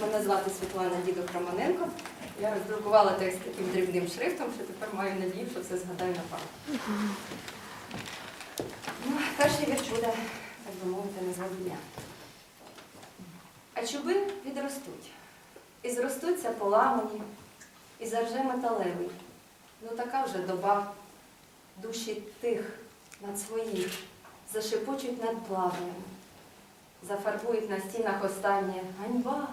Мене звати Світлана Дідо Романенко. Я роздрукувала текст таким дрібним шрифтом, що тепер маю надію, що все згадаю на пам'ять. Ну, перший вірш так би мовити, не дня. А чуби відростуть. І зростуться поламані, і зарже металевий. Ну така вже доба. Душі тих над своїх, зашепочуть над плавними, зафарбують на стінах останнє ганьба,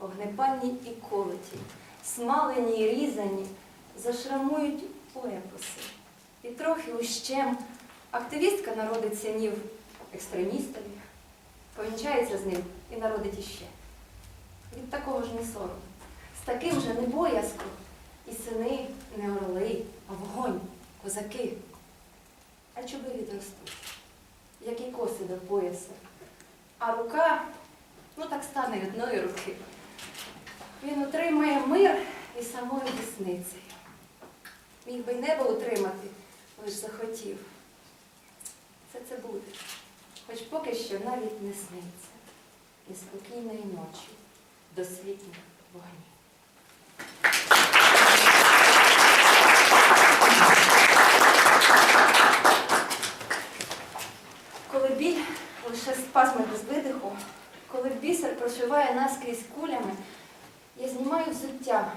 огнепальні і колоті, смалені і різані, зашрамують поепоси. І трохи ущем активістка народить синів екстремістові, повінчається з ним і народить іще. Від такого ж не сором. З таким же не боязко. І сини не орли, а вогонь, козаки. А чуби відростуть, як і коси до пояса. А рука, ну так стане одної руки. Він утримає мир і самою десницею. Міг би й небо утримати, лиш захотів. Все це буде, хоч поки що навіть не сниться. І спокійної ночі до світніх вогнів. Коли біль лише спазми без видиху, коли бісер прошиває наскрізь кулями, я знімаю взуття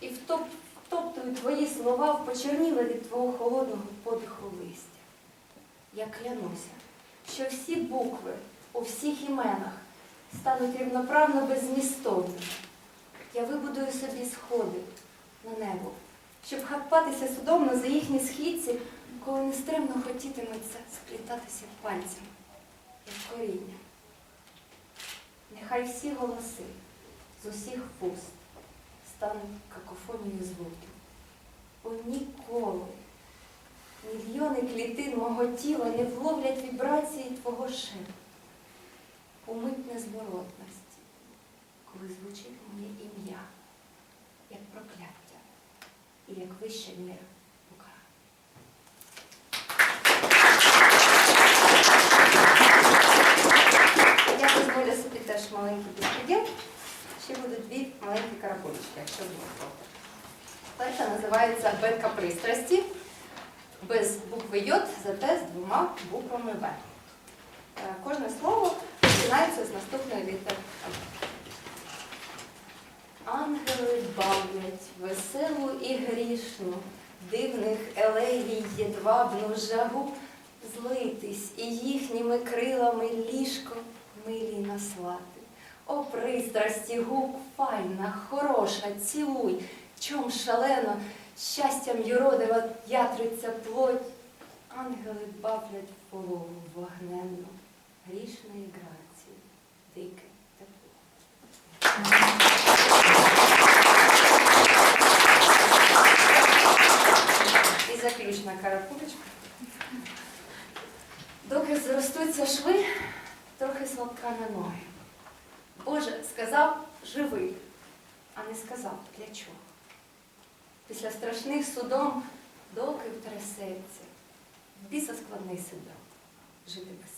і втоп, втоптую твої слова в почерніле від твого холодного подиху листя. Я клянуся, що всі букви у всіх іменах стануть рівноправно беззмістовними. Я вибудую собі сходи на небо, щоб хапатися судомно за їхні східці, коли нестримно хотітиметься сплітатися пальцями, як коріння. Нехай всі голоси з усіх вуст стануть какофонією звуків. Бо ніколи мільйони клітин мого тіла не вловлять вібрації твого шипу. У мить незворотності, коли звучить моє ім'я, як прокляття і як вищий мир каракулечки, якщо буде. Перша називається Бетка пристрасті. Без букви Й, зате з двома буквами В. Е, Кожне слово починається з наступної літери. Ангели бавлять веселу і грішну, дивних елегій єдвабну жагу, злитись і їхніми крилами ліжко милі наслати. О, пристрасті, гук, файна, хороша, цілуй, чом шалено, щастям юродива ятриться плоть. Ангели бавлять полову вогненну, грішної грації, дике тепло. І заключна каракулечка. Доки зростуться шви, трохи слабка на ноги. Сказав живий, а не сказав для чого. Після страшних судом доки втрясеться, біса складний синдром. Жити без